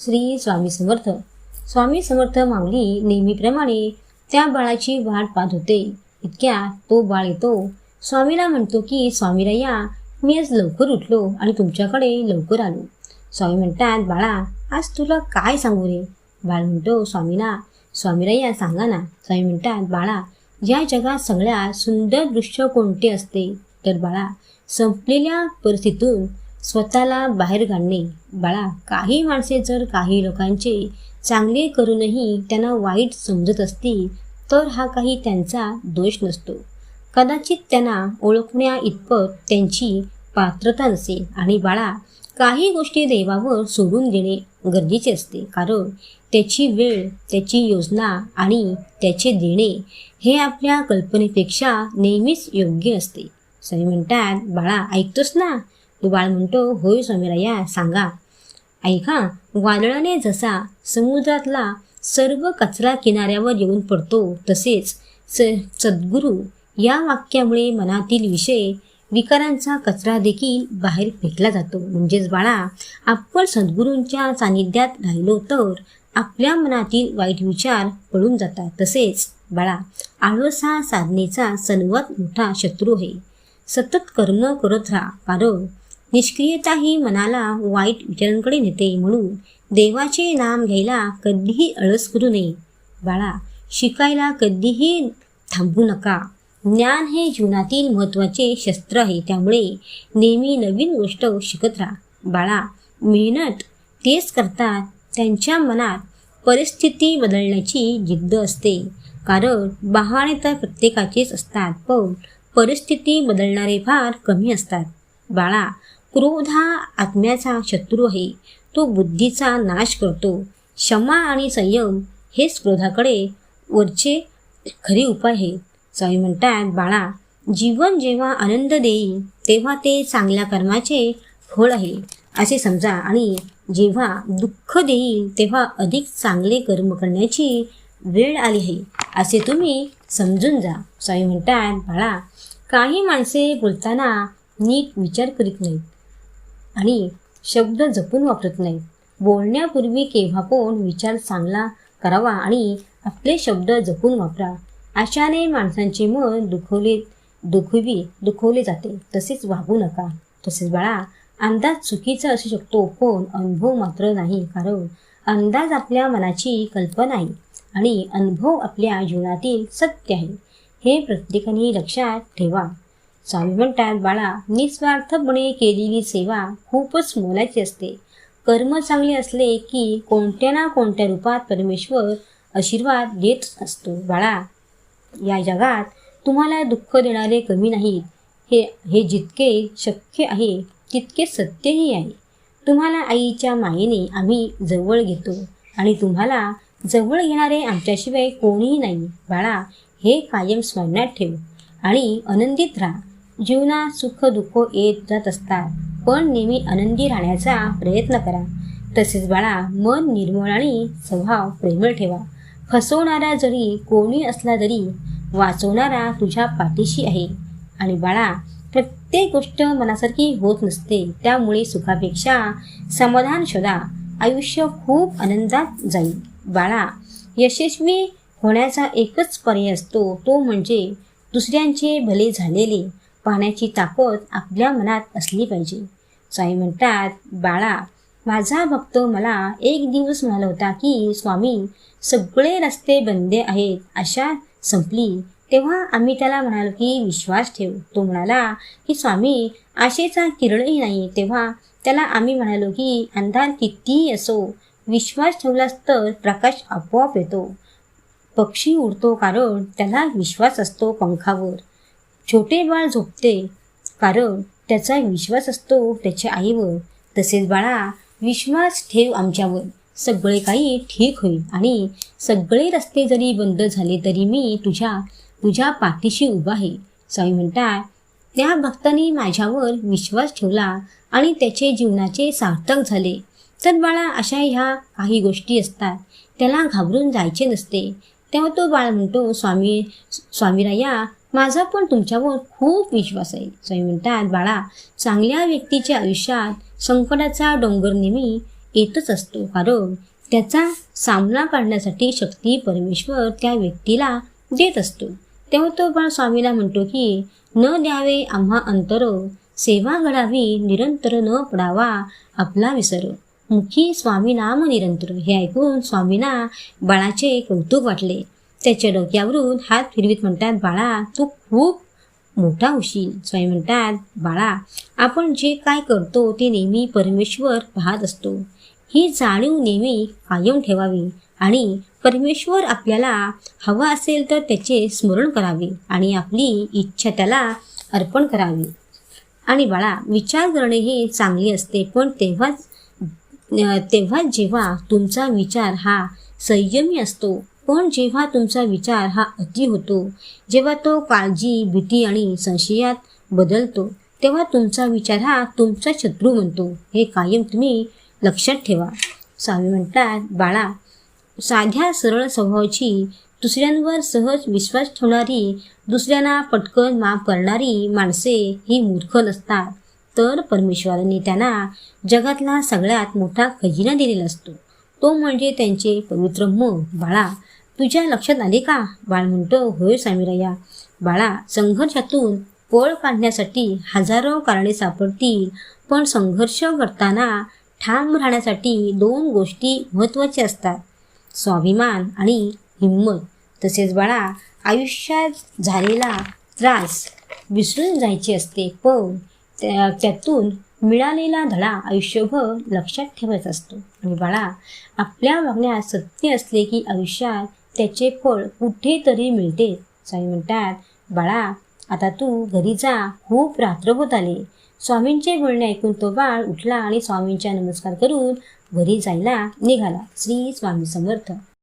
श्री स्वामी समर्थ. स्वामी समर्थ माऊली नेहमीप्रमाणे त्या बाळाची वाट पाहत होते. इतक्या तो बाळ येतो. स्वामीला म्हणतो की स्वामीरయ్या मी आज लवकर उठलो आणि तुमच्याकडे लवकर आलो. स्वामी म्हणतात बाळा आज तुला काय सांगू रे? बाळ म्हणतो स्वामीना स्वामीरయ్या सांगा ना. स्वामी म्हणतात बाळा या जगात सगळ्यात सुंदर दृश्य कोणते असते? तर बाळा संपलेल्या परिस्थितीतून स्वतःला बाहेर काढणे बाळा काही माणसे जर काही लोकांचे चांगले करूनही त्यांना वाईट समजत असतील तर हा काही त्यांचा दोष नसतो. कदाचित त्यांना ओळखण्या इतपत त्यांची पात्रता नसेल. आणि बाळा काही गोष्टी देवावर सोडून देणे गरजेचे असते. कारण त्याची वेळ त्याची योजना आणि त्याचे देणे हे आपल्या कल्पनेपेक्षा नेहमीच योग्य असते. सही म्हणतात बाळा ऐकतोस ना? बाळ म्हणतो होय स्वामीराया सांगा. ऐका वादळाने जसा समुद्रातला सर्व कचरा किनाऱ्यावर येऊन पडतो तसेच स सद्गुरू या वाक्यामुळे मनातील विषय विकारांचा कचरा देखील बाहेर फेकला जातो. म्हणजेच बाळा आपण सद्गुरूंच्या सानिध्यात राहिलो तर आपल्या मनातील वाईट विचार पळून जातात. तसेच बाळा आळस हा साधनेचा सर्वात मोठा शत्रू आहे. सतत कर्म करत राहा कारण निष्क्रियता ही मनाला वाईट विचारांकडे नेते म्हणून देवाचे नाम घ्यायला कधीही अळस करू नये. बाळा शिकायला कधीही थांबू नका. ज्ञान हे जीवनातील महत्त्वाचे शस्त्र आहे त्यामुळे नेहमी नवीन गोष्ट शिकत राहा. बाळा मेहनत तेच करतात त्यांच्या मनात परिस्थिती बदलण्याची जिद्द असते. कारण बहाणे तर प्रत्येकाचेच असतात पण परिस्थिती बदलणारे फार कमी असतात. बाळा क्रोध हा आत्म्याचा शत्रू आहे. तो बुद्धीचा नाश करतो. क्षमा आणि संयम हेच क्रोधाकडे वरचे खरे उपाय आहेत. स्वामी म्हणतात बाळा जीवन जेव्हा आनंद देईल तेव्हा ते चांगल्या कर्माचे फळ आहे. असे समजा आणि जेव्हा दुःख देईल तेव्हा अधिक चांगले कर्म करण्याची वेळ आली आहे. असे तुम्ही समजून जा. स्वामी म्हणतात बाळा काही माणसे बोलताना नीट विचार करीत नाहीत. आणि शब्द जपून वापरत नाहीत. बोलण्यापूर्वी केव्हा पण विचार चांगला करावा आणि आपले शब्द जपून वापरा. अशाने माणसांचे मन दुखवले दुखवी दुखवले जाते. तसेच वागू नका. तसेच बाळा अंदाज चुकीचा असू शकतो पण अनुभव मात्र नाही. कारण अंदाज आपल्या मनाची कल्पना आहे आणि अनुभव आपल्या जीवनातील सत्य आहे. हे प्रत्येकाने लक्षात ठेवा. स्वामी म्हणतात बाळा निस्वार्थपणे केलेली सेवा खूपच मोलाची असते. कर्म चांगले असले की कोणत्या ना कोणत्या रूपात परमेश्वर आशीर्वाद देत असतो. बाळा या जगात तुम्हाला दुःख देणारे कमी नाहीत. हे हे जितके शक्य आहे तितके सत्यही आहे. तुम्हाला आईच्या मायेने आम्ही जवळ घेतो आणि तुम्हाला जवळ घेणारे आमच्याशिवाय कोणीही नाही. बाळा हे कायम स्मरणात ठेव आणि आनंदित राहा. जीवनात सुख दुःख येत जात असतात पण नेहमी आनंदी राहण्याचा प्रयत्न करा. तसेच बाळा मन निर्मळ आणि स्वभाव प्रेमळ ठेवा. फसवणारा जरी कोणी असला तरी वाचवणारा तुझ्या पाठीशी आहे. आणि बाळा प्रत्येक गोष्ट मनासारखी होत नसते. त्यामुळे सुखापेक्षा समाधान शोधा. आयुष्य खूप आनंदात जाईल. बाळा यशस्वी होण्याचा एकच पर्याय असतो. तो म्हणजे दुसऱ्यांचे भले झालेले. पाहण्याची ताकद आपल्या मनात असली पाहिजे. स्वामी म्हणतात बाळा माझा भक्त मला एक दिवस म्हणाला होता की स्वामी सगळे रस्ते बंदे आहेत अशा संपली. तेव्हा आम्ही त्याला म्हणालो की विश्वास ठेव. तो म्हणाला की स्वामी आशेचा किरणही नाही. तेव्हा त्याला आम्ही म्हणालो की अंधार कितीही असो विश्वास ठेवलास तर प्रकाश आपोआप येतो. पक्षी उडतो कारण त्याला विश्वास असतो पंखावर. छोटे बाळ झोपते. कारण त्याचा विश्वास असतो त्याच्या आईवर. तसेच बाळा विश्वास ठेव आमच्यावर. सगळे काही ठीक होईल आणि सगळे रस्ते जरी बंद झाले तरी मी तुझ्या तुझ्या पाठीशी उभा आहे. स्वामी म्हणतात त्या भक्ताने माझ्यावर विश्वास ठेवला आणि त्याचे जीवनाचे सार्थक झाले. तर बाळा अशा ह्या काही गोष्टी असतात. त्याला घाबरून जायचे नसते. तेव्हा तो बाळ म्हणतो स्वामी स्वामीराया माझा पण तुमच्यावर खूप विश्वास आहे. स्वामी म्हणतात बाळा चांगल्या व्यक्तीच्या आयुष्यात संकटाचा डोंगर नेहमी येतच असतो. कारण त्याचा सामना करण्यासाठी शक्ती परमेश्वर त्या व्यक्तीला देत असतो. तेव्हा तो बाळ स्वामीला म्हणतो की न द्यावे आम्हा अंतर सेवा घडावी निरंतर न पडावा आपला विसर. मुखी स्वामी नाम निरंतर हे ऐकून स्वामींना बाळाचे कौतुक वाटले. त्याच्या डोक्यावरून हात फिरवीत म्हणतात बाळा तू खूप मोठा होशील. स्वामी म्हणतात बाळा आपण जे काय करतो ते नेहमी परमेश्वर पाहत असतो. ही जाणीव नेहमी कायम ठेवावी आणि परमेश्वर आपल्याला हवा असेल तर त्याचे स्मरण करावे आणि आपली इच्छा त्याला अर्पण करावी. आणि बाळा विचार करणे हे चांगले असते पण तेव्हाच तेव्हा जेव्हा तुमचा विचार हा संयमी असतो पण जेव्हा तुमचा विचार हा अति होतो जेव्हा तो काळजी भीती आणि संशयात बदलतो तेव्हा तुमचा विचार हा तुमचा शत्रू म्हणतो हे कायम तुम्ही लक्षात ठेवा. स्वामी म्हणतात बाळा साध्या सरळ स्वभावाची दुसऱ्यांवर सहज विश्वास ठेवणारी दुसऱ्यांना पटकन माफ करणारी माणसे ही मूर्ख नसतात. तर परमेश्वराने त्यांना जगातला सगळ्यात मोठा खजिना दिलेला असतो. तो म्हणजे त्यांचे पवित्र मग. बाळा तुझ्या लक्षात आले का? बाळ म्हणतो होय सामीराया. बाळा संघर्षातून पळ काढण्यासाठी हजारो कारणे सापडतील पण संघर्ष करताना ठाम राहण्यासाठी दोन गोष्टी महत्त्वाच्या असतात. स्वाभिमान आणि हिंमत. तसेच बाळा आयुष्यात झालेला त्रास विसरून जायचे असते पण त्या त्यातून मिळालेला धडा आयुष्यभर लक्षात ठेवायचा असतो. आणि बाळा आपल्या वागण्यात सत्य असले की आयुष्यात त्याचे फळ कुठेतरी मिळते. स्वामी म्हणतात बाळा आता तू घरी जा. खूप रात्र होत आले. स्वामींचे बोलणे ऐकून तो बाळ उठला आणि स्वामींचा नमस्कार करून घरी जायला निघाला. श्री स्वामी समर्थ.